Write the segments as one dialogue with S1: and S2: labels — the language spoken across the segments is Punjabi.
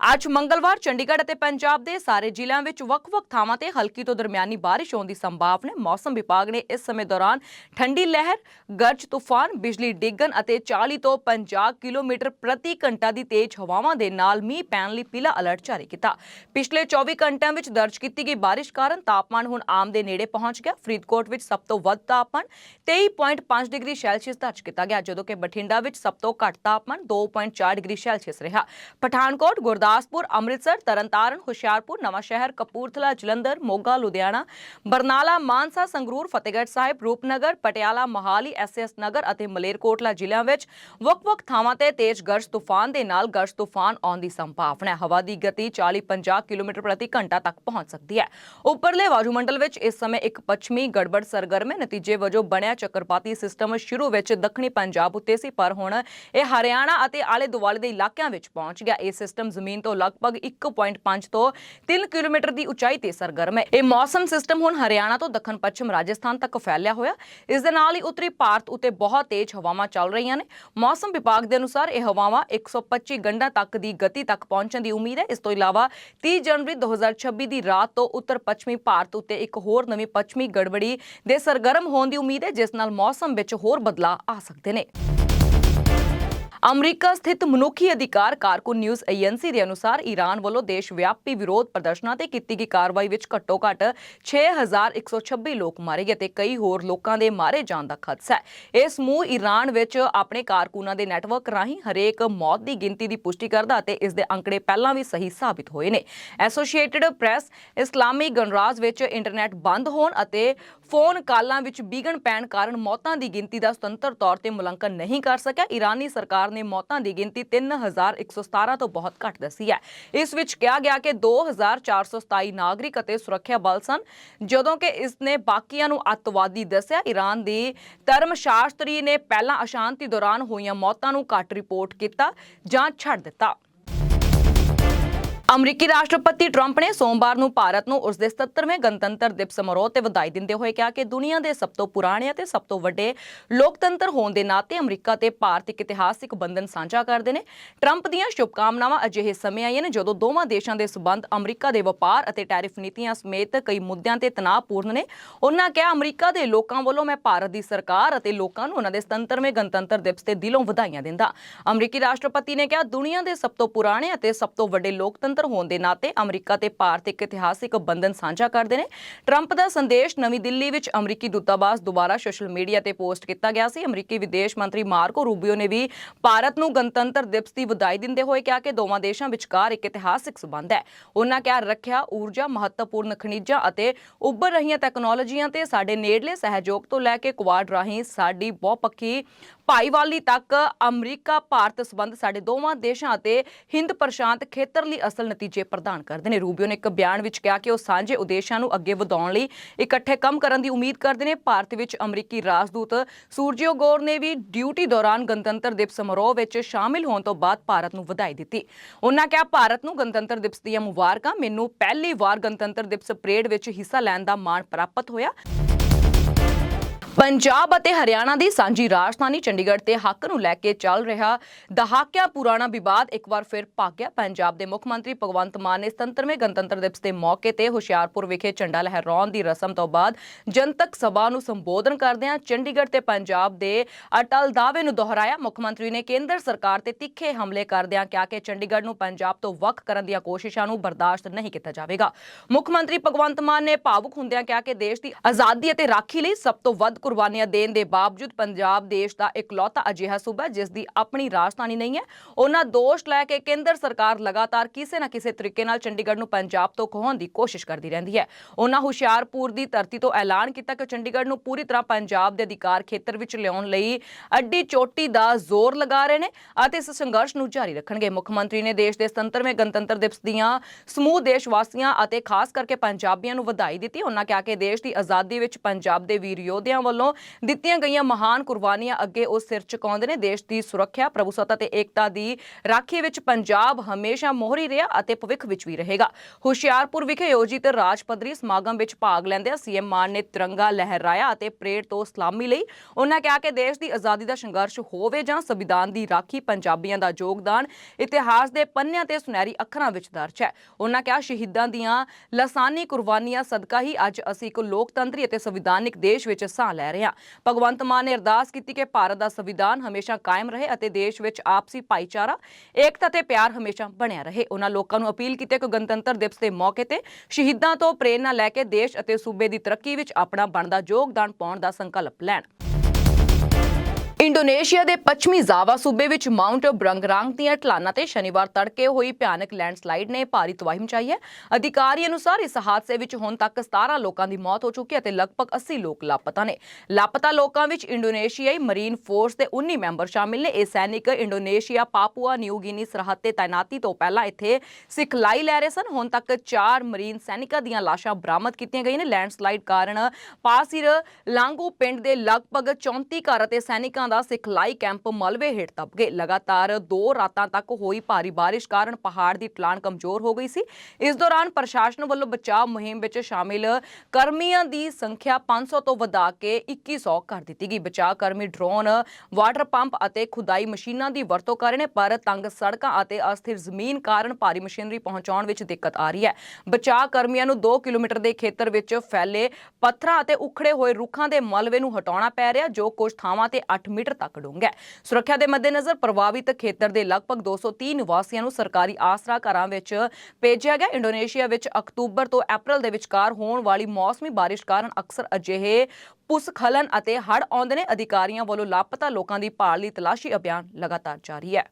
S1: ਅੱਜ ਮੰਗਲਵਾਰ ਚੰਡੀਗੜ੍ਹ ਅਤੇ ਪੰਜਾਬ ਦੇ ਸਾਰੇ ਜ਼ਿਲ੍ਹਿਆਂ ਵਿੱਚ ਵੱਖ-ਵੱਖ ਥਾਵਾਂ ਤੇ ਹਲਕੀ ਤੋਂ ਦਰਮਿਆਨੀ ਬਾਰਿਸ਼ ਹੋਣ ਦੀ ਸੰਭਾਵਨਾ ਹੈ। ਮੌਸਮ ਵਿਭਾਗ ਨੇ ਇਸ ਸਮੇਂ ਦੌਰਾਨ ਠੰਡੀ ਲਹਿਰ, ਗਰਜ ਤੂਫਾਨ, ਬਿਜਲੀ ਡਿੱਗਣ ਅਤੇ 40 ਤੋਂ 50 ਕਿਲੋਮੀਟਰ ਪ੍ਰਤੀ ਘੰਟਾ ਦੀ ਤੇਜ਼ ਹਵਾਵਾਂ ਦੇ ਨਾਲ ਮੀਂਹ ਪੈਣ ਲਈ ਪੀਲਾ ਅਲਰਟ ਜਾਰੀ ਕੀਤਾ। ਪਿਛਲੇ 24 ਘੰਟਿਆਂ ਵਿੱਚ ਦਰਜ ਕੀਤੀ ਗਈ ਬਾਰਿਸ਼ ਕਾਰਨ ਤਾਪਮਾਨ ਹੁਣ ਆਮ ਦੇ ਨੇੜੇ ਪਹੁੰਚ ਗਿਆ। ਫਰੀਦਕੋਟ ਵਿੱਚ ਸਭ ਤੋਂ ਵੱਧ ਤਾਪਮਾਨ 23.5 ਡਿਗਰੀ ਸੈਲਸੀਅਸ ਦਰਜ ਕੀਤਾ ਗਿਆ, ਜਦੋਂ ਕਿ ਬਠਿੰਡਾ ਵਿੱਚ ਸਭ ਤੋਂ ਘੱਟ ਤਾਪਮਾਨ 2.4 ਡਿਗਰੀ ਸੈਲਸੀਅਸ ਰਿਹਾ। ਪਠਾਨਕੋਟ, ਗੁਰਦਾਸਪੁਰ ਅੰਮ੍ਰਿਤਸਰ, ਤਰਨਤਾਰਨ, ਹੁਸ਼ਿਆਰਪੁਰ, ਨਵਾਂਸ਼ਹਿਰ, ਕਪੂਰਥਲਾ, ਜਲੰਧਰ, ਮੋਗਾ, ਲੁਧਿਆਣਾ, ਬਰਨਾਲਾ, ਮਾਨਸਾ, ਸੰਗਰੂਰ, ਫਤਿਹਗੜ੍ਹ ਸਾਹਿਬ, ਰੂਪਨਗਰ, ਪਟਿਆਲਾ, ਮਹਾਲੀ ਐਸਐਸ ਨਗਰ ਅਤੇ ਮਲੇਰਕੋਟਲਾ ਜ਼ਿਲ੍ਹਿਆਂ ਵਿੱਚ ਵੱਖ-ਵੱਖ ਥਾਵਾਂ ਤੇ ਤੇਜ਼ ਗਰਜ ਤੂਫਾਨ ਦੇ ਨਾਲ ਗਰਜ ਤੂਫਾਨ ਆਉਣ ਦੀ ਸੰਭਾਵਨਾ ਹੈ। ਹਵਾ ਦੀ ਗਤੀ 40-50 ਕਿਲੋਮੀਟਰ ਪ੍ਰਤੀ ਘੰਟਾ ਤੱਕ ਪਹੁੰਚ ਸਕਦੀ ਹੈ। ਉੱਪਰਲੇ ਵਾਯੂਮੰਡਲ ਵਿੱਚ ਇਸ ਸਮੇਂ ਇੱਕ ਪੱਛਮੀ ਗੜਬੜ ਸਰਗਰਮ ਹੈ ਨਤੀਜੇ ਵਜੋਂ ਬਣਿਆ ਚੱਕਰਪਾਤੀ ਸਿਸਟਮ ਸ਼ੁਰੂ ਵਿੱਚ ਦੱਖਣੀ ਪੰਜਾਬ ਉੱਤੇ ਸੀ, ਪਰ ਹੁਣ ਇਹ ਹਰਿਆਣਾ ਅਤੇ ਆਲੇ ਦੁਆਲੇ ਦੇ ਇਲਾਕਿਆਂ ਵਿੱਚ ਪਹੁੰਚ ਗਿਆ। ਇਹ ਸਿਸਟਮ ਜ਼ਮੀਨ ਤੋਂ ਲਗਭਗ 1.5 ਤੋਂ 3 ਕਿਲੋਮੀਟਰ ਦੀ ਉਚਾਈ ਤੇ ਸਰਗਰਮ ਹੈ। ਇਹ ਮੌਸਮ ਸਿਸਟਮ ਹੁਣ ਹਰਿਆਣਾ ਤੋਂ ਦੱਖਣ ਪੱਛਮ ਰਾਜਸਥਾਨ ਤੱਕ ਫੈਲਿਆ ਹੋਇਆ। ਇਸ ਦੇ ਨਾਲ ਹੀ ਉੱਤਰੀ ਭਾਰਤ ਉੱਤੇ ਬਹੁਤ ਤੇਜ਼ ਹਵਾਵਾਂ ਚੱਲ ਰਹੀਆਂ ਨੇ। ਮੌਸਮ ਵਿਭਾਗ ਦੇ ਅਨੁਸਾਰ ਇਹ ਹਵਾਵਾਂ 125 ਗੰਡਾ ਤੱਕ ਦੀ ਗਤੀ ਤੱਕ ਪਹੁੰਚਣ ਦੀ ਉਮੀਦ ਹੈ। ਇਸ ਤੋਂ ਇਲਾਵਾ 30 ਜਨਵਰੀ 2026 ਦੀ ਰਾਤ ਤੋਂ ਉੱਤਰ ਪੱਛਮੀ ਭਾਰਤ ਉੱਤੇ ਇੱਕ ਹੋਰ ਨਵੀਂ ਪੱਛਮੀ ਗੜਬੜੀ ਦੇ ਸਰਗਰਮ ਹੋਣ ਦੀ ਉਮੀਦ ਹੈ, ਜਿਸ ਨਾਲ ਮੌਸਮ ਵਿੱਚ ਹੋਰ ਬਦਲਾਅ ਆ ਸਕਦੇ ਨੇ। ਅਮਰੀਕਾ ਸਥਿਤ ਮਨੁੱਖੀ ਅਧਿਕਾਰ ਕਾਰਕੁਨ ਨਿਊਜ਼ ਏਜੰਸੀ ਦੇ ਅਨੁਸਾਰ ਈਰਾਨ ਵੱਲੋਂ ਦੇਸ਼ ਵਿਆਪੀ ਵਿਰੋਧ ਪ੍ਰਦਰਸ਼ਨਾਂ ਤੇ ਕੀਤੀ ਗਈ ਕਾਰਵਾਈ ਵਿੱਚ ਘੱਟੋ-ਘੱਟ 6126 ਲੋਕ ਮਾਰੇ ਗਏ ਤੇ ਕਈ ਹੋਰ ਲੋਕਾਂ ਦੇ ਮਾਰੇ ਜਾਣ ਦਾ ਖਦਸ਼ਾ ਹੈ। ਇਹ ਸਮੂਹ ਈਰਾਨ ਵਿੱਚ ਆਪਣੇ ਕਾਰਕੁਨਾਂ ਦੇ ਨੈਟਵਰਕ ਰਾਹੀਂ ਹਰੇਕ ਮੌਤ ਦੀ ਗਿਣਤੀ ਦੀ ਪੁਸ਼ਟੀ ਕਰਦਾ ਅਤੇ ਇਸ ਦੇ ਅੰਕੜੇ ਪਹਿਲਾਂ ਵੀ ਸਹੀ ਸਾਬਿਤ ਹੋਏ ਨੇ। ਐਸੋਸੀਏਟਿਡ ਪ੍ਰੈਸ ਇਸਲਾਮੀ ਗਣਰਾਜ ਵਿੱਚ ਇੰਟਰਨੈਟ ਬੰਦ ਹੋਣ ਅਤੇ ਫੋਨ ਕਾਲਾਂ ਵਿੱਚ ਵਿਘਨ ਪੈਣ ਕਾਰਨ ਮੌਤਾਂ ਦੀ ਗਿਣਤੀ ਦਾ ਸੁਤੰਤਰ ਤੌਰ ਤੇ ਮੁਲਾਂਕਣ ਨਹੀਂ ਕਰ ਸਕਿਆ। ਈਰਾਨੀ ਸਰਕਾਰ ਨੇ ਮੌਤਾਂ ਦੀ ਗਿਣਤੀ 3117 ਤੋਂ ਬਹੁਤ ਘੱਟ ਦੱਸੀ ਹੈ। ਇਸ ਵਿੱਚ ਕਿਹਾ ਗਿਆ ਕਿ 2427 ਨਾਗਰਿਕ ਅਤੇ ਸੁਰੱਖਿਆ ਬਲ ਸਨ, ਜਦੋਂ ਕਿ ਇਸ ਨੇ ਬਾਕੀਆਂ ਨੂੰ ਅੱਤਵਾਦੀ ਦੱਸਿਆ। ਈਰਾਨ ਦੀ ਧਰਮ ਸ਼ਾਸਤਰੀ ਨੇ ਪਹਿਲਾਂ ਅਸ਼ਾਂਤੀ ਦੌਰਾਨ ਹੋਈਆਂ ਮੌਤਾਂ ਨੂੰ ਘੱਟ ਰਿਪੋਰਟ ਕੀਤਾ ਜਾਂ ਛੱਡ ਦਿੱਤਾ। ਅਮਰੀਕੀ ਰਾਸ਼ਟਰਪਤੀ ਟਰੰਪ ਨੇ ਸੋਮਵਾਰ ਨੂੰ ਭਾਰਤ ਨੂੰ ਉਸ ਦੇ 77ਵੇਂ ਗਣਤੰਤਰ ਦਿਵਸ ਸਮਾਰੋਹ ਤੇ ਵਧਾਈ ਦਿੰਦੇ ਹੋਏ ਕਿਹਾ ਕਿ ਦੁਨੀਆ ਦੇ ਸਭ ਤੋਂ ਪੁਰਾਣੇ ਅਤੇ ਸਭ ਤੋਂ ਵੱਡੇ ਲੋਕਤੰਤਰ ਹੋਣ ਦੇ ਨਾਤੇ ਅਮਰੀਕਾ ਤੇ ਭਾਰਤ ਇੱਕ ਇਤਿਹਾਸਿਕ ਬੰਧਨ ਸਾਂਝਾ ਕਰਦੇ ਨੇ। ਟਰੰਪ ਦੀਆਂ ਸ਼ੁਭਕਾਮਨਾਵਾਂ ਅਜਿਹੇ ਸਮੇਂ ਆਈਆਂ ਨੇ ਜਦੋਂ ਦੋਵਾਂ ਦੇਸ਼ਾਂ ਦੇ ਸਬੰਧ ਅਮਰੀਕਾ ਦੇ ਵਪਾਰ ਅਤੇ ਟੈਰਿਫ ਨੀਤੀਆਂ ਸਮੇਤ ਕਈ ਮੁੱਦਿਆਂ ਤੇ ਤਣਾਅਪੂਰਨ ਨੇ। ਉਹਨਾਂ ਕਿਹਾ, ਅਮਰੀਕਾ ਦੇ ਲੋਕਾਂ ਵੱਲੋਂ ਮੈਂ ਭਾਰਤ ਦੀ ਸਰਕਾਰ ਅਤੇ ਲੋਕਾਂ ਨੂੰ ਉਹਨਾਂ ਦੇ 77ਵੇਂ ਗਣਤੰਤਰ ਦਿਵਸ ਤੇ ਦਿਲੋਂ ਵਧਾਈਆਂ ਦਿੰਦਾ। ਅਮਰੀਕੀ ਰਾਸ਼ਟਰਪਤੀ ਨੇ ਕਿਹਾ, ਦੁਨੀਆ ਦੇ ਸਭ ਤੋਂ ਪੁਰਾਣੇ ਅਤੇ ਸਭ ਤੋਂ ਵੱਡੇ ਲੋਕਤੰਤਰ ਹੋਣ ਦੇ ਨਾਤੇ ਅਮਰੀਕਾ ਤੇ ਭਾਰਤ ਇੱਕ ਇਤਿਹਾਸਿਕ ਬੰਧਨ ਸਾਂਝਾ ਕਰਦੇ ਨੇ। ਟਰੰਪ ਦਾ ਸੰਦੇਸ਼ ਨਵੀਂ ਦਿੱਲੀ ਵਿੱਚ ਅਮਰੀਕੀ ਦੂਤਾਵਾਸ ਦੁਆਰਾ ਸੋਸ਼ਲ ਮੀਡੀਆ ਤੇ ਪੋਸਟ ਕੀਤਾ ਗਿਆ ਸੀ। ਅਮਰੀਕੀ ਵਿਦੇਸ਼ ਮੰਤਰੀ ਮਾਰਕੋ ਰੂਬੀਓ ਨੇ ਵੀ ਭਾਰਤ ਨੂੰ ਗਣਤੰਤਰ ਦਿਵਸ ਦੀ ਵਧਾਈ ਦਿੰਦੇ ਹੋਏ ਕਿਹਾ ਕਿ ਦੋਵਾਂ ਦੇਸ਼ਾਂ ਵਿਚਕਾਰ ਇੱਕ ਇਤਿਹਾਸਿਕ ਸਬੰਧ ਹੈ। ਉਹਨਾਂ ਕਿਹਾ, ਰੱਖਿਆ ਊਰਜਾ, ਮਹੱਤਵਪੂਰਨ ਖਣਿਜਾਂ ਅਤੇ ਉੱਭਰ ਰਹੀਆਂ ਟੈਕਨੋਲੋਜੀਆਂ ਤੇ ਸਾਡੇ ਨੇੜਲੇ ਸਹਿਯੋਗ ਤੋਂ ਲੈ ਕੇ ਕੁਆਡ ਰਾਹੀਂ ਸਾਡੀ ਬਹੁਪੱਖੀ ਭਾਈਵਾਲੀ ਤੱਕ ਅਮਰੀਕਾ, ਭਾਰਤ ਸਬੰਧ ਸਾਡੇ ਦੋਵਾਂ ਦੇਸ਼ਾਂ ਅਤੇ ਹਿੰਦ ਪ੍ਰਸ਼ਾਂਤ ਖੇਤਰ ਲਈ ਅਸਲ ਨਤੀਜੇ ਪ੍ਰਦਾਨ ਕਰਦੇ ਨੇ। ਰੂਬੀਓ ਨੇ ਇੱਕ ਬਿਆਨ ਵਿੱਚ ਕਿਹਾ ਕਿ ਉਹ ਸਾਂਝੇ ਉਦੇਸ਼ਾਂ ਨੂੰ ਅੱਗੇ ਵਧਾਉਣ ਲਈ ਇਕੱਠੇ ਕੰਮ ਕਰਨ ਦੀ ਉਮੀਦ ਕਰਦੇ ਨੇ। ਭਾਰਤ ਵਿੱਚ ਅਮਰੀਕੀ ਰਾਜਦੂਤ ਸੂਰਜੀਓ ਗੌਰ ਨੇ ਵੀ ਡਿਊਟੀ ਦੌਰਾਨ ਗਣਤੰਤਰ ਦਿਵਸ ਸਮਾਰੋਹ ਵਿੱਚ ਸ਼ਾਮਿਲ ਹੋਣ ਤੋਂ ਬਾਅਦ ਭਾਰਤ ਨੂੰ ਵਧਾਈ ਦਿੱਤੀ। ਉਹਨਾਂ ਕਿਹਾ, ਭਾਰਤ ਨੂੰ ਗਣਤੰਤਰ ਦਿਵਸ ਦੀਆਂ ਮੁਬਾਰਕਾਂ। ਮੈਨੂੰ ਪਹਿਲੀ ਵਾਰ ਗਣਤੰਤਰ ਦਿਵਸ ਪਰੇਡ ਵਿੱਚ ਹਿੱਸਾ ਲੈਣ ਦਾ ਮਾਣ ਪ੍ਰਾਪਤ ਹੋਇਆ। ਪੰਜਾਬ ਅਤੇ ਹਰਿਆਣਾ ਦੀ ਸਾਂਝੀ ਰਾਜਧਾਨੀ ਚੰਡੀਗੜ੍ਹ ਤੇ ਹੱਕ ਨੂੰ ਲੈ ਕੇ ਚੱਲ ਰਿਹਾ ਦਹਾਕਿਆਂ ਪੁਰਾਣਾ ਵਿਵਾਦ ਇੱਕ ਵਾਰ ਫਿਰ ਭਾਗਿਆ ਪੰਜਾਬ ਦੇ ਮੁੱਖ ਮੰਤਰੀ ਭਗਵੰਤ ਮਾਨ ਨੇ 77ਵੇਂ ਗਣਤੰਤਰ ਦਿਵਸ ਦੇ ਮੌਕੇ ਤੇ ਹੁਸ਼ਿਆਰਪੁਰ ਵਿਖੇ ਝੰਡਾ ਲਹਿਰਾਉਣ ਦੀ ਰਸਮ ਤੋਂ ਬਾਅਦ ਜਨਤਕ ਸਭਾ ਨੂੰ ਸੰਬੋਧਨ ਕਰਦਿਆਂ ਚੰਡੀਗੜ੍ਹ ਤੇ ਪੰਜਾਬ ਦੇ ਅਟਲ ਦਾਅਵੇ ਨੂੰ ਦੁਹਰਾਇਆ। ਮੁੱਖ ਮੰਤਰੀ ਨੇ ਕੇਂਦਰ ਸਰਕਾਰ ਤੇ ਤਿੱਖੇ ਹਮਲੇ ਕਰਦਿਆਂ ਕਿਹਾ ਕਿ ਚੰਡੀਗੜ੍ਹ ਨੂੰ ਪੰਜਾਬ ਤੋਂ ਵੱਖ ਕਰਨ ਦੀਆਂ ਕੋਸ਼ਿਸ਼ਾਂ ਨੂੰ ਬਰਦਾਸ਼ਤ ਨਹੀਂ ਕੀਤਾ ਜਾਵੇਗਾ। ਮੁੱਖ ਮੰਤਰੀ ਭਗਵੰਤ ਮਾਨ ਨੇ ਭਾਵੁਕ ਹੁੰਦਿਆਂ ਕਿਹਾ ਕਿ ਦੇਸ਼ ਦੀ ਆਜ਼ਾਦੀ ਅਤੇ ਰਾਖੀ ਲਈ ਸਭ ਤੋਂ ਵੱਧ ਕੁਰਬਾਨੀਆਂ ਦੇਣ ਦੇ ਬਾਵਜੂਦ ਪੰਜਾਬ ਦੇਸ਼ ਦਾ ਇਕਲੌਤਾ ਅਜਿਹਾ ਸੂਬਾ, ਜਿਸ ਦੀ ਆਪਣੀ ਰਾਜਧਾਨੀ ਨਹੀਂ ਹੈ, ਉਹਨਾਂ ਦੋਸ਼ ਲੈ ਕੇ ਕੇਂਦਰ ਸਰਕਾਰ ਲਗਾਤਾਰ ਕਿਸੇ ਨਾ ਕਿਸੇ ਤਰੀਕੇ ਨਾਲ ਚੰਡੀਗੜ੍ਹ ਨੂੰ ਪੰਜਾਬ ਤੋਂ ਖੋਹਣ ਦੀ ਕੋਸ਼ਿਸ਼ ਕਰਦੀ ਰਹਿੰਦੀ ਹੈ। ਉਹਨਾਂ ਹੁਸ਼ਿਆਰਪੁਰ ਦੀ ਧਰਤੀ ਤੋਂ ਐਲਾਨ ਕੀਤਾ ਕਿ ਚੰਡੀਗੜ੍ਹ ਨੂੰ ਪੂਰੀ ਤਰ੍ਹਾਂ ਪੰਜਾਬ ਦੇ ਅਧਿਕਾਰ ਖੇਤਰ ਵਿੱਚ ਲਿਆਉਣ ਲਈ ਅੱਡੀ ਚੋਟੀ ਦਾ ਜ਼ੋਰ ਲਗਾ ਰਹੇ ਨੇ ਅਤੇ ਇਸ ਸੰਘਰਸ਼ ਨੂੰ ਜਾਰੀ ਰੱਖਣਗੇ। ਮੁੱਖ ਮੰਤਰੀ ਨੇ ਦੇਸ਼ ਦੇ 77ਵੇਂ ਗਣਤੰਤਰ ਦਿਵਸ ਦੀਆਂ ਸਮੂਹ ਦੇਸ਼ ਵਾਸੀਆਂ ਅਤੇ ਖਾਸ ਕਰਕੇ ਪੰਜਾਬੀਆਂ ਨੂੰ ਵਧਾਈ ਦਿੱਤੀ। ਉਹਨਾਂ ਕਿਹਾ ਕਿ ਦੇਸ਼ ਦੀ ਆਜ਼ਾਦੀ ਵਿੱਚ ਪੰਜਾਬ ਦੇ ਵੀਰ ਯੋਧਿਆਂ ਵੱਲੋਂ ਦਿੱਤੀਆਂ ਗਈਆਂ ਮਹਾਨ ਕੁਰਬਾਨੀਆਂ ਅੱਗੇ ਉਹ ਸਿਰ ਝੁਕਾਉਂਦੇ ਨੇ। ਦੇਸ਼ ਦੀ ਸੁਰੱਖਿਆ, ਪ੍ਰਭੂਸੱਤਾ ਤੇ ਏਕਤਾ ਦੀ ਰਾਖੀ ਵਿੱਚ ਪੰਜਾਬ ਹਮੇਸ਼ਾ ਮੋਹਰੀ ਰਿਹਾ ਅਤੇ ਭਵਿੱਖ ਵਿੱਚ ਵੀ ਰਹੇਗਾ। ਹੁਸ਼ਿਆਰਪੁਰ ਵਿਖੇ ਆਯੋਜਿਤ ਰਾਜ ਪੱਧਰੀ ਸਮਾਗਮ ਵਿੱਚ ਭਾਗ ਲੈਂਦਿਆਂ ਸੀਐਮ ਮਾਨ ਨੇ ਤਿਰੰਗਾ ਲਹਿਰਾਇਆ ਅਤੇ ਪਰੇਡ ਤੋਂ ਸਲਾਮੀ ਲਈ ਉਹਨਾਂ ਕਿਹਾ ਕਿ ਦੇਸ਼ ਦੀ ਆਜ਼ਾਦੀ ਦਾ ਸੰਘਰਸ਼ ਹੋਵੇ ਜਾਂ ਸੰਵਿਧਾਨ ਦੀ ਰਾਖੀ ਪੰਜਾਬੀਆਂ ਦਾ ਯੋਗਦਾਨ ਇਤਿਹਾਸ ਦੇ ਪੰਨਿਆਂ ਤੇ ਸੁਨਹਿਰੀ ਅੱਖਰਾਂ ਵਿੱਚ ਦਰਜ ਹੈ। ਉਹਨਾਂ ਕਿਹਾ, ਸ਼ਹੀਦਾਂ ਦੀਆਂ ਲਸਾਨੀ ਕੁਰਬਾਨੀਆਂ ਸਦਕਾ ਹੀ ਅੱਜ ਅਸੀਂ ਇੱਕ ਲੋਕਤੰਤਰੀ ਅਤੇ ਸੰਵਿਧਾਨਿਕ ਦੇਸ਼ ਵਿੱਚ ਸਾਹ ਲੈ ਰਹੇ ਹਾਂ। ਭਗਵੰਤ ਮਾਨ ਨੇ ਅਰਦਾਸ ਕੀਤੀ ਕਿ ਭਾਰਤ ਦਾ ਸੰਵਿਧਾਨ ਹਮੇਸ਼ਾ ਕਾਇਮ ਰਹੇ ਅਤੇ ਦੇਸ਼ ਵਿੱਚ ਆਪਸੀ ਭਾਈਚਾਰਾ, ਏਕਤਾ ਤੇ ਪਿਆਰ ਹਮੇਸ਼ਾ ਬਣਿਆ ਰਹੇ। ਉਹਨਾਂ ਲੋਕਾਂ ਨੂੰ ਅਪੀਲ ਕੀਤੀ ਕਿ ਗਣਤੰਤਰ ਦਿਵਸ ਦੇ ਮੌਕੇ ਤੇ ਸ਼ਹੀਦਾਂ ਤੋਂ ਪ੍ਰੇਰਨਾ ਲੈ ਕੇ ਦੇਸ਼ ਅਤੇ ਸੂਬੇ ਦੀ ਤਰੱਕੀ ਵਿੱਚ ਆਪਣਾ ਬਣਦਾ ਯੋਗਦਾਨ ਪਾਉਣ ਦਾ ਸੰਕਲਪ ਲੈਣ। ਇੰਡੋਨੇਸ਼ੀਆ ਦੇ ਪੱਛਮੀ ਜਾਵਾ ਸੂਬੇ ਵਿੱਚ ਮਾਊਂਟ ਬਰੰਗਰਾਂਗ ਦੀਆਂ ਢਲਾਨਾਂ ਤੇ ਸ਼ਨੀਵਾਰ ਤੜਕੇ ਹੋਈ ਭਿਆਨਕ ਲੈਂਡਸਲਾਈਡ ਨੇ ਭਾਰੀ ਤਬਾਹੀ ਮਚਾਈ ਹੈ। ਅਧਿਕਾਰੀ ਅਨੁਸਾਰ ਇਸ ਹਾਦਸੇ ਵਿੱਚ ਹੁਣ ਤੱਕ 17 ਲੋਕਾਂ ਦੀ ਮੌਤ ਹੋ ਚੁੱਕੀ ਹੈ ਅਤੇ ਲਗਭਗ 80 ਲੋਕ ਲਾਪਤਾ ਨੇ। ਲਾਪਤਾ ਲੋਕਾਂ ਵਿੱਚ ਇੰਡੋਨੇਸ਼ੀਆਈ ਮਰੀਨ ਫੋਰਸ ਦੇ 19 ਮੈਂਬਰ ਸ਼ਾਮਿਲ ਨੇ। ਇਹ ਸੈਨਿਕ ਇੰਡੋਨੇਸ਼ੀਆ, ਪਾਪੂਆ, ਨਿਊ ਗਿਨੀ, ਸਰਹੱਦ ਤੇ ਤਾਇਨਾਤੀ ਤੋਂ ਪਹਿਲਾਂ ਇੱਥੇ ਸਿਖਲਾਈ ਲੈ ਰਹੇ ਸਨ। ਹੁਣ ਤੱਕ 4 ਮਰੀਨ ਸੈਨਿਕਾਂ ਦੀਆਂ ਲਾਸ਼ਾਂ ਬਰਾਮਦ ਕੀਤੀਆਂ ਗਈਆਂ ਨੇ। ਲੈਂਡਸਲਾਈਡ ਕਾਰਨ ਪਾਸਿਰ ਲਾਂਗੋ ਪਿੰਡ ਦੇ ਲਗਭਗ 34 ਘਰ ਅਤੇ ਸੈਨਿਕਾਂ ਦਾ ਸਿਖਲਾਈ ਕੈਂਪ ਮਲਵੇ ਹੇਠ ਦਬ ਗਏ। ਲਗਾਤਾਰ ਦੋ ਰਾਤਾਂ ਤੱਕ ਹੋਈ ਭਾਰੀ ਬਾਰਿਸ਼ ਕਾਰਨ ਪਹਾੜ ਦੀ ਢਲਾਣ ਕਮਜ਼ੋਰ ਹੋ ਗਈ ਸੀ। ਇਸ ਦੌਰਾਨ ਪ੍ਰਸ਼ਾਸਨ ਵੱਲੋਂ ਬਚਾਅ ਮੁਹਿੰਮ ਵਿੱਚ ਸ਼ਾਮਿਲ ਕਰਮੀਆਂ ਦੀ ਸੰਖਿਆ 500 ਤੋਂ ਵਧਾ ਕੇ 2100 ਕਰ ਦਿੱਤੀ ਗਈ। ਬਚਾਅ ਕਰਮੀ ਡਰੋਨ, ਵਾਟਰ ਪੰਪ ਅਤੇ ਖੁਦਾਈ ਮਸ਼ੀਨਾਂ ਦੀ ਵਰਤੋਂ ਕਰ ਰਹੇ ਨੇ, ਪਰ ਤੰਗ ਸੜਕਾਂ ਅਤੇ ਅਸਥਿਰ ਜ਼ਮੀਨ ਕਾਰਨ ਭਾਰੀ ਮਸ਼ੀਨਰੀ ਪਹੁੰਚਾਉਣ ਵਿੱਚ ਦਿੱਕਤ ਆ ਰਹੀ ਹੈ। ਬਚਾਅ ਕਰਮੀਆਂ ਨੂੰ 2 ਕਿਲੋਮੀਟਰ ਦੇ ਖੇਤਰ ਵਿੱਚ ਫੈਲੇ ਪੱਥਰਾਂ ਅਤੇ ਉਖੜੇ ਹੋਏ ਰੁੱਖਾਂ ਦੇ ਮਲਵੇ ਨੂੰ ਹਟਾਉਣਾ ਪੈ ਰਿਹਾ, ਜੋ ਕੁਝ ਥਾਵਾਂ ਤੇ 8 ਮੀਟਰ ਤੱਕ ਡੂੰਘਾ ਹੈ। ਸੁਰੱਖਿਆ ਦੇ ਮੱਦੇਨਜ਼ਰ ਪ੍ਰਭਾਵਿਤ ਖੇਤਰ ਦੇ ਲਗਭਗ 230 ਨਿਵਾਸੀਆਂ ਨੂੰ ਸਰਕਾਰੀ ਆਸਰਾ ਘਰਾਂ ਵਿੱਚ ਭੇਜਿਆ ਗਿਆ। ਇੰਡੋਨੇਸ਼ੀਆ ਵਿੱਚ ਅਕਤੂਬਰ ਤੋਂ ਅਪ੍ਰੈਲ ਦੇ ਵਿਚਕਾਰ ਹੋਣ ਵਾਲੀ ਮੌਸਮੀ ਬਾਰਿਸ਼ ਕਾਰਨ ਅਕਸਰ ਅਜਿਹੇ ਭੂਸਖਲਨ ਅਤੇ ਹੜ ਆਉਂਦੇ ਨੇ। ਅਧਿਕਾਰੀਆਂ ਵੱਲੋਂ ਲਾਪਤਾ ਲੋਕਾਂ ਦੀ ਭਾਲ ਲਈ ਤਲਾਸ਼ੀ ਅਭਿਆਨ ਲਗਾਤਾਰ ਜਾਰੀ ਹੈ।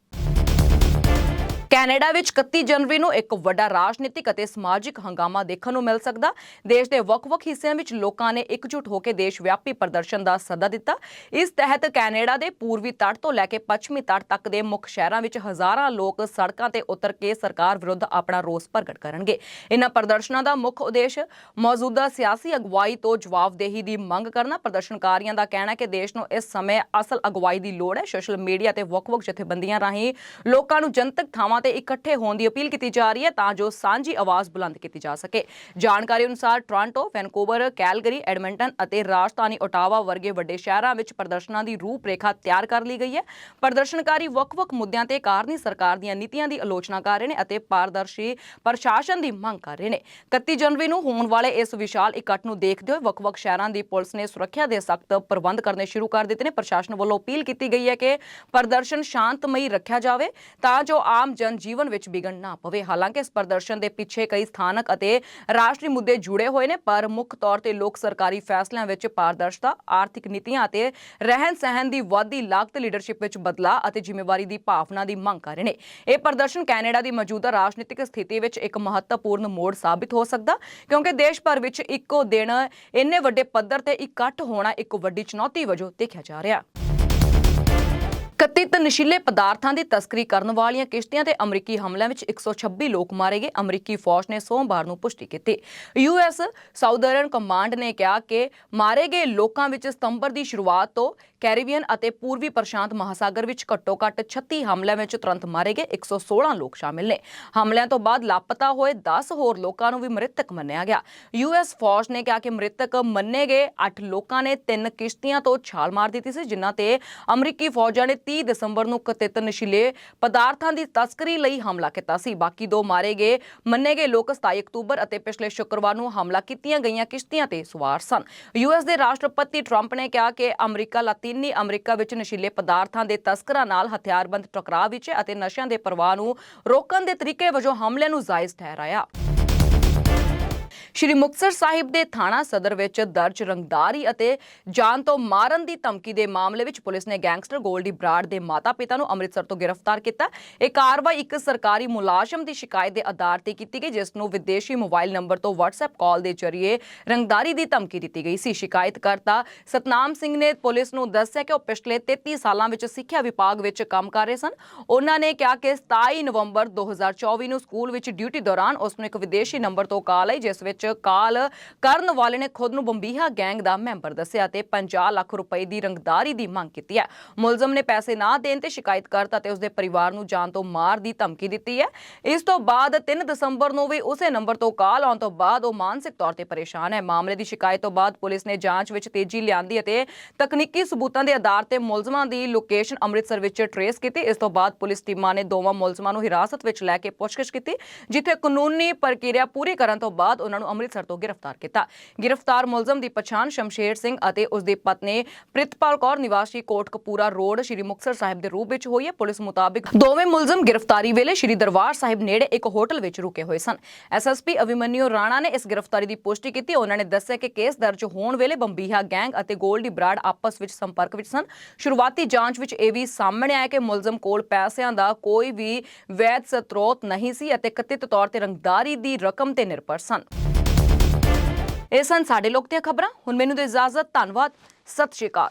S1: ਕੈਨੇਡਾ ਵਿੱਚ 31 ਜਨਵਰੀ ਨੂੰ ਇੱਕ ਵੱਡਾ ਰਾਜਨੀਤਿਕ ਅਤੇ ਸਮਾਜਿਕ ਹੰਗਾਮਾ ਦੇਖਣ ਨੂੰ ਮਿਲ ਸਕਦਾ। ਦੇਸ਼ ਦੇ ਵੱਖ-ਵੱਖ ਹਿੱਸਿਆਂ ਵਿੱਚ ਲੋਕਾਂ ਨੇ ਇਕਜੁੱਟ ਹੋ ਕੇ ਦੇਸ਼ ਵਿਆਪੀ ਪ੍ਰਦਰਸ਼ਨ ਦਾ ਸੱਦਾ ਦਿੱਤਾ। ਇਸ ਤਹਿਤ ਕੈਨੇਡਾ ਦੇ ਪੂਰਬੀ ਤੱਟ ਤੋਂ ਲੈ ਕੇ ਪੱਛਮੀ ਤੱਟ ਤੱਕ ਦੇ ਮੁੱਖ ਸ਼ਹਿਰਾਂ ਵਿੱਚ ਹਜ਼ਾਰਾਂ ਲੋਕ ਸੜਕਾਂ ਤੇ ਉਤਰ ਕੇ ਸਰਕਾਰ ਵਿਰੁੱਧ ਆਪਣਾ ਰੋਸ ਪ੍ਰਗਟ ਕਰਨਗੇ। ਇਨ੍ਹਾਂ ਪ੍ਰਦਰਸ਼ਨਾਂ ਦਾ ਮੁੱਖ ਉਦੇਸ਼ ਮੌਜੂਦਾ ਸਿਆਸੀ ਅਗਵਾਈ ਤੋਂ ਜਵਾਬਦੇਹੀ ਦੀ ਮੰਗ ਕਰਨਾ। ਪ੍ਰਦਰਸ਼ਨਕਾਰੀਆਂ ਦਾ ਕਹਿਣਾ ਹੈ ਕਿ ਦੇਸ਼ ਨੂੰ ਇਸ ਸਮੇਂ ਅਸਲ ਅਗਵਾਈ ਦੀ ਲੋੜ ਹੈ। ਸੋਸ਼ਲ ਮੀਡੀਆ ਤੇ ਵੱਖ-ਵੱਖ ਜਥੇਬੰਦੀਆਂ ਰਾਹੀਂ ਲੋਕਾਂ ਨੂੰ ਜਨਤਕ ਥਾਵਾਂ ਤੇ ਇਕੱਠੇ ਹੋਣ ਦੀ ਅਪੀਲ ਕੀਤੀ ਜਾ ਰਹੀ ਹੈ ਤਾਂ ਜੋ ਸਾਂਝੀ ਆਵਾਜ਼ ਬੁਲੰਦ ਕੀਤੀ ਜਾ ਸਕੇ। ਜਾਣਕਾਰੀ ਅਨੁਸਾਰ ਟੋਰਾਂਟੋ, ਵੈਨਕੂਵਰ, ਕੈਲਗਰੀ, ਐਡਮਿੰਟਨ ਅਤੇ ਰਾਜਧਾਨੀ ਓਟਾਵਾ ਵਰਗੇ ਵੱਡੇ ਸ਼ਹਿਰਾਂ ਵਿੱਚ ਪ੍ਰਦਰਸ਼ਨਾਂ ਦੀ ਰੂਪਰੇਖਾ ਤਿਆਰ ਕਰ ਲਈ ਗਈ ਹੈ। ਪ੍ਰਦਰਸ਼ਨਕਾਰੀ ਵੱਖ-ਵੱਖ ਮੁੱਦਿਆਂ ਤੇ ਕਾਰਨੀ ਸਰਕਾਰ ਦੀਆਂ ਨੀਤੀਆਂ ਦੀ ਆਲੋਚਨਾ ਕਰ ਰਹੇ ਨੇ ਅਤੇ ਪਾਰਦਰਸ਼ੀ ਪ੍ਰਸ਼ਾਸਨ ਦੀ ਮੰਗ ਕਰ ਰਹੇ ਨੇ। 31 ਜਨਵਰੀ ਨੂੰ ਹੋਣ ਵਾਲੇ ਇਸ ਵਿਸ਼ਾਲ ਇਕੱਠ ਨੂੰ ਦੇਖਦੇ ਹੋਏ ਵੱਖ-ਵੱਖ ਸ਼ਹਿਰਾਂ ਦੀ ਪੁਲਿਸ ਨੇ ਸੁਰੱਖਿਆ ਦੇ ਸਖਤ ਪ੍ਰਬੰਧ ਕਰਨੇ ਸ਼ੁਰੂ ਕਰ ਦਿੱਤੇ ਨੇ। ਪ੍ਰਸ਼ਾਸਨ ਵੱਲੋਂ ਅਪੀਲ ਕੀਤੀ ਗਈ ਹੈ ਕਿ ਪ੍ਰਦਰਸ਼ਨ ਸ਼ਾਂਤਮਈ ਰੱਖਿਆ ਜਾਵੇ ਤਾਂ ਜੋ ਆਮ ਜਨ ਜੀਵਨ ਵਿੱਚ ਵਿਗੜ ਨਾ ਪਵੇ। ਹਾਲਾਂਕਿ ਇਸ ਪ੍ਰਦਰਸ਼ਨ ਦੇ ਪਿੱਛੇ ਕਈ ਸਥਾਨਕ ਅਤੇ ਰਾਸ਼ਟਰੀ ਮੁੱਦੇ ਜੁੜੇ ਹੋਏ ਨੇ, ਪਰ ਮੁੱਖ ਤੌਰ ਤੇ ਲੋਕ ਸਰਕਾਰੀ ਫੈਸਲਿਆਂ ਵਿੱਚ ਪਾਰਦਰਸ਼ਤਾ, ਆਰਥਿਕ ਨੀਤੀਆਂ ਅਤੇ ਰਹਿਣ ਸਹਿਣ ਦੀ ਵਾਧੀ ਲਾਗਤ ਲੀਡਰਸ਼ਿਪ ਵਿੱਚ ਬਦਲਾਅ ਅਤੇ ਜ਼ਿੰਮੇਵਾਰੀ ਦੀ ਭਾਵਨਾ ਦੀ ਮੰਗ ਕਰ ਰਹੇ ਨੇ। ਇਹ ਪ੍ਰਦਰਸ਼ਨ ਕੈਨੇਡਾ ਦੀ ਮੌਜੂਦਾ ਰਾਜਨੀਤਿਕ ਸਥਿਤੀ ਵਿੱਚ ਇੱਕ ਮਹੱਤਵਪੂਰਨ ਮੋੜ ਸਾਬਿਤ ਹੋ ਸਕਦਾ, ਕਿਉਂਕਿ ਦੇਸ਼ ਭਰ ਵਿੱਚ ਇੱਕੋ ਦਿਨ ਇੰਨੇ ਵੱਡੇ ਪੱਧਰ ਤੇ ਇਕੱਠ ਹੋਣਾ ਇੱਕ ਵੱਡੀ ਚੁਣੌਤੀ ਵਜੋਂ ਦੇਖਿਆ ਜਾ ਰਿਹਾ। ਕਥਿਤ ਨਸ਼ੀਲੇ ਪਦਾਰਥਾਂ ਦੀ ਤਸਕਰੀ ਕਰਨ ਵਾਲੀਆਂ ਕਿਸ਼ਤੀਆਂ ਤੇ ਅਮਰੀਕੀ ਹਮਲਿਆਂ ਵਿੱਚ 126 ਲੋਕ ਮਾਰੇ ਗਏ। ਅਮਰੀਕੀ ਫੌਜ ਨੇ ਸੋਮਵਾਰ ਨੂੰ ਪੁਸ਼ਟੀ ਕੀਤੀ। ਯੂਐਸ ਸਾਊਦਰਨ ਕਮਾਂਡ ਨੇ ਕਿਹਾ ਕਿ ਮਾਰੇ ਗਏ ਲੋਕਾਂ ਵਿੱਚ ਸਤੰਬਰ ਦੀ ਸ਼ੁਰੂਆਤ ਤੋਂ ਕੈਰੀਬੀਅਨ ਅਤੇ ਪੂਰਬੀ ਪ੍ਰਸ਼ਾਂਤ ਮਹਾਸਾਗਰ ਵਿੱਚ ਘੱਟੋ-ਘੱਟ 36 ਹਮਲਿਆਂ ਵਿੱਚ ਤੁਰੰਤ ਮਾਰੇ ਗਏ। 116 ਲੋਕ ਸ਼ਾਮਿਲ ਨੇ। ਹਮਲਿਆਂ ਤੋਂ ਬਾਅਦ ਲਾਪਤਾ ਹੋਏ 10 ਹੋਰ ਲੋਕਾਂ ਨੂੰ ਵੀ ਮ੍ਰਿਤਕ ਮੰਨਿਆ ਗਿਆ। ਯੂਐਸ ਫੌਜ ਨੇ ਕਿਹਾ ਕਿ ਮ੍ਰਿਤਕ ਮੰਨੇ ਗਏ 8 ਲੋਕਾਂ ਨੇ ਤਿੰਨ ਕਿਸ਼ਤੀਆਂ ਤੋਂ ਛਾਲ ਮਾਰ ਦਿੱਤੀ ਸੀ, ਜਿਨ੍ਹਾਂ ਤੇ ਅਮਰੀਕੀ ਫੌਜਾਂ ਨੇ 30 ਦਸੰਬਰ ਨੂੰ ਕਥਿਤ ਨਸ਼ੀਲੇ ਪਦਾਰਥਾਂ ਦੀ ਤਸਕਰੀ ਲਈ ਹਮਲਾ ਕੀਤਾ ਸੀ। ਬਾਕੀ ਦੋ ਮਾਰੇ ਗਏ, ਮੰਨੇ ਗਏ ਲੋਕ 27 ਅਕਤੂਬਰ ਅਤੇ ਪਿਛਲੇ ਸ਼ੁੱਕਰਵਾਰ ਨੂੰ ਹਮਲਾ ਕੀਤੀਆਂ ਗਈਆਂ ਕਿਸ਼ਤੀਆਂ ਤੇ ਸਵਾਰ ਸਨ। ਯੂਐਸ ਦੇ ਰਾਸ਼ਟਰਪਤੀ ਟਰੰਪ ਨੇ ਕਿਹਾ ਕਿ ਅਮਰੀਕਾ ਲਾਤੀਨੀ ਅਮਰੀਕਾ ਵਿੱਚ ਨਸ਼ੀਲੇ ਪਦਾਰਥਾਂ ਦੇ ਤਸਕਰਾਂ ਨਾਲ ਹਥਿਆਰਬੰਦ ਟਕਰਾਅ ਵਿੱਚ ਅਤੇ ਨਸ਼ਿਆਂ ਦੇ ਪ੍ਰਵਾਹ ਨੂੰ ਰੋਕਣ ਦੇ ਤਰੀਕੇ ਵਜੋਂ ਹਮਲੇ ਨੂੰ ਜਾਇਜ਼ ਠਹਿਰਾਇਆ। ਸ਼੍ਰੀ ਮੁਕਤਸਰ ਸਾਹਿਬ ਦੇ ਥਾਣਾ ਸਦਰ ਵਿੱਚ ਦਰਜ ਰੰਗਦਾਰੀ ਅਤੇ ਜਾਨ ਤੋਂ ਮਾਰਨ ਦੀ ਧਮਕੀ ਦੇ ਮਾਮਲੇ ਵਿੱਚ ਪੁਲਿਸ ਨੇ ਗੈਂਗਸਟਰ ਗੋਲਡੀ ਬਰਾੜ ਦੇ ਮਾਤਾ-ਪਿਤਾ ਨੂੰ ਅੰਮ੍ਰਿਤਸਰ ਤੋਂ ਗ੍ਰਿਫਤਾਰ ਕੀਤਾ। ਇਹ ਕਾਰਵਾਈ ਇੱਕ ਸਰਕਾਰੀ ਮੁਲਾਜ਼ਮ ਦੀ ਸ਼ਿਕਾਇਤ ਦੇ ਆਧਾਰ ਤੇ ਕੀਤੀ ਗਈ, ਜਿਸ ਨੂੰ ਵਿਦੇਸ਼ੀ ਮੋਬਾਈਲ ਨੰਬਰ ਤੋਂ WhatsApp ਕਾਲ ਦੇ ਜ਼ਰੀਏ ਰੰਗਦਾਰੀ ਦੀ ਧਮਕੀ ਦਿੱਤੀ ਗਈ ਸੀ। ਸ਼ਿਕਾਇਤਕਰਤਾ ਸਤਨਾਮ ਸਿੰਘ ਨੇ ਪੁਲਿਸ ਨੂੰ ਦੱਸਿਆ ਕਿ ਉਹ ਪਿਛਲੇ 33 ਸਾਲਾਂ ਵਿੱਚ ਸਿੱਖਿਆ ਵਿਭਾਗ ਵਿੱਚ ਕੰਮ ਕਰ ਰਹੇ ਸਨ। ਉਹਨਾਂ ਨੇ ਕਿਹਾ ਕਿ 27 ਨਵੰਬਰ 2024 ਨੂੰ ਸਕੂਲ ਵਿੱਚ ਡਿਊਟੀ ਦੌਰਾਨ ਉਸ ਨੂੰ ਇੱਕ ਵਿਦੇਸ਼ੀ ਨੰਬਰ ਤੋਂ ਕਾਲ ਆਈ, ਜਿਸ ਵਿੱਚ ਵਿੱਚ ਕਾਲ ਕਰਨ ਵਾਲੇ ਨੇ ਖੁਦ ਨੂੰ ਬੰਬੀਹਾ ਗੈਂਗ ਦਾ ਮੈਂਬਰ ਦੱਸਿਆ ਤੇ 50 ਲੱਖ ਰੁਪਏ ਦੀ ਰੰਗਦਾਰੀ ਦੀ ਮੰਗ ਕੀਤੀ ਹੈ। ਮੁਲਜ਼ਮ ਨੇ ਪੈਸੇ ਨਾ ਦੇਣ ਤੇ ਸ਼ਿਕਾਇਤਕਰਤਾ ਤੇ ਉਸਦੇ ਪਰਿਵਾਰ ਨੂੰ ਜਾਨ ਤੋਂ ਮਾਰ ਦੀ ਧਮਕੀ ਦਿੱਤੀ ਹੈ। ਇਸ ਤੋਂ ਬਾਅਦ 3 ਦਸੰਬਰ ਨੂੰ ਵੀ ਉਸੇ ਨੰਬਰ ਤੋਂ ਕਾਲ ਆਉਣ ਤੋਂ ਬਾਅਦ ਉਹ ਮਾਨਸਿਕ ਤੌਰ ਤੇ ਪਰੇਸ਼ਾਨ ਹੈ। ਮਾਮਲੇ ਦੀ ਸ਼ਿਕਾਇਤ ਤੋਂ ਬਾਅਦ ਪੁਲਿਸ ਨੇ ਜਾਂਚ ਵਿੱਚ ਤੇਜ਼ੀ ਲਿਆਂਦੀ ਅਤੇ ਤਕਨੀਕੀ ਸਬੂਤਾਂ ਦੇ ਆਧਾਰ ਤੇ ਮੁਲਜ਼ਮਾਂ ਦੀ ਲੋਕੇਸ਼ਨ ਅੰਮ੍ਰਿਤਸਰ ਵਿੱਚ ਟਰੇਸ ਕੀਤੀ। ਇਸ ਤੋਂ ਬਾਅਦ ਪੁਲਿਸ ਟੀਮਾਂ ਨੇ ਦੋਵਾਂ ਮੁਲਜ਼ਮਾਂ ਨੂੰ ਹਿਰਾਸਤ ਵਿੱਚ ਲੈ ਕੇ ਪੁੱਛਗਿੱਛ ਕੀਤੀ, ਜਿੱਥੇ ਕਾਨੂੰਨੀ ਪ੍ਰਕਿਰਿਆ ਪੂਰੀ ਕਰਨ ਤੋਂ ਬਾਅਦ ਉਹਨਾਂ ਨੂੰ ਅੰਮ੍ਰਿਤਸਰ ਤੋਂ ਗ੍ਰਿਫਤਾਰ ਕੀਤਾ। ਗ੍ਰਿਫਤਾਰ ਮੁਲਜ਼ਮ ਦੀ ਪਛਾਣ ਸ਼ਮਸ਼ੇਰ ਸਿੰਘ ਅਤੇ ਉਸ ਦੀ ਪਤਨੀ ਪ੍ਰਿਤਪਾਲ ਕੌਰ ਨਿਵਾਸੀ ਕੋਟਕਪੂਰਾ ਰੋਡ, ਸ਼੍ਰੀ ਮੁਕਤਸਰ ਸਾਹਿਬ ਦੇ ਰੂਪ ਵਿੱਚ ਹੋਈ ਹੈ। ਪੁਲਿਸ ਮੁਤਾਬਿਕ ਦੋਵੇਂ ਮੁਲਜ਼ਮ ਗ੍ਰਿਫਤਾਰੀ ਵੇਲੇ ਸ਼੍ਰੀ ਦਰਬਾਰ ਸਾਹਿਬ ਨੇੜੇ ਇੱਕ ਹੋਟਲ ਵਿੱਚ ਰੁਕੇ ਹੋਏ ਸਨ। ਐਸਐਸਪੀ ਅਭਿਮਨਿਊ ਰਾਣਾ ਨੇ ਇਸ ਗ੍ਰਿਫਤਾਰੀ ਦੀ ਪੁਸ਼ਟੀ ਕੀਤੀ। ਉਹਨਾਂ ਨੇ ਦੱਸਿਆ ਕਿ ਕੇਸ ਦਰਜ ਹੋਣ ਵੇਲੇ ਬੰਬੀਹਾ ਗੈਂਗ ਅਤੇ ਗੋਲਡੀ ਬਰਾੜ ਆਪਸ ਵਿੱਚ ਸੰਪਰਕ ਵਿੱਚ ਸਨ। ਸ਼ੁਰੂਆਤੀ ਜਾਂਚ ਵਿੱਚ ਇਹ ਵੀ ਸਾਹਮਣੇ ਆਇਆ ਕਿ ਮੁਲਜ਼ਮ ਕੋਲ ਪੈਸਿਆਂ ਦਾ ਕੋਈ ਵੀ ਵੈਧ ਸਰੋਤ ਨਹੀਂ ਸੀ ਅਤੇ ਕਥਿਤ ਤੌਰ ਤੇ ਰੰਗਦਾਰੀ ਦੀ ਰਕਮ ਤੇ ਨਿਰਭਰ ਸਨ। ਇਹ ਸਨ ਸਾਡੇ ਲੋਕ ਦੀਆਂ ਖਬਰਾਂ। ਹੁਣ ਮੈਨੂੰ ਦੇ ਇਜਾਜ਼ਤ। ਧੰਨਵਾਦ। ਸਤਿ ਸ਼੍ਰੀ ਅਕਾਲ।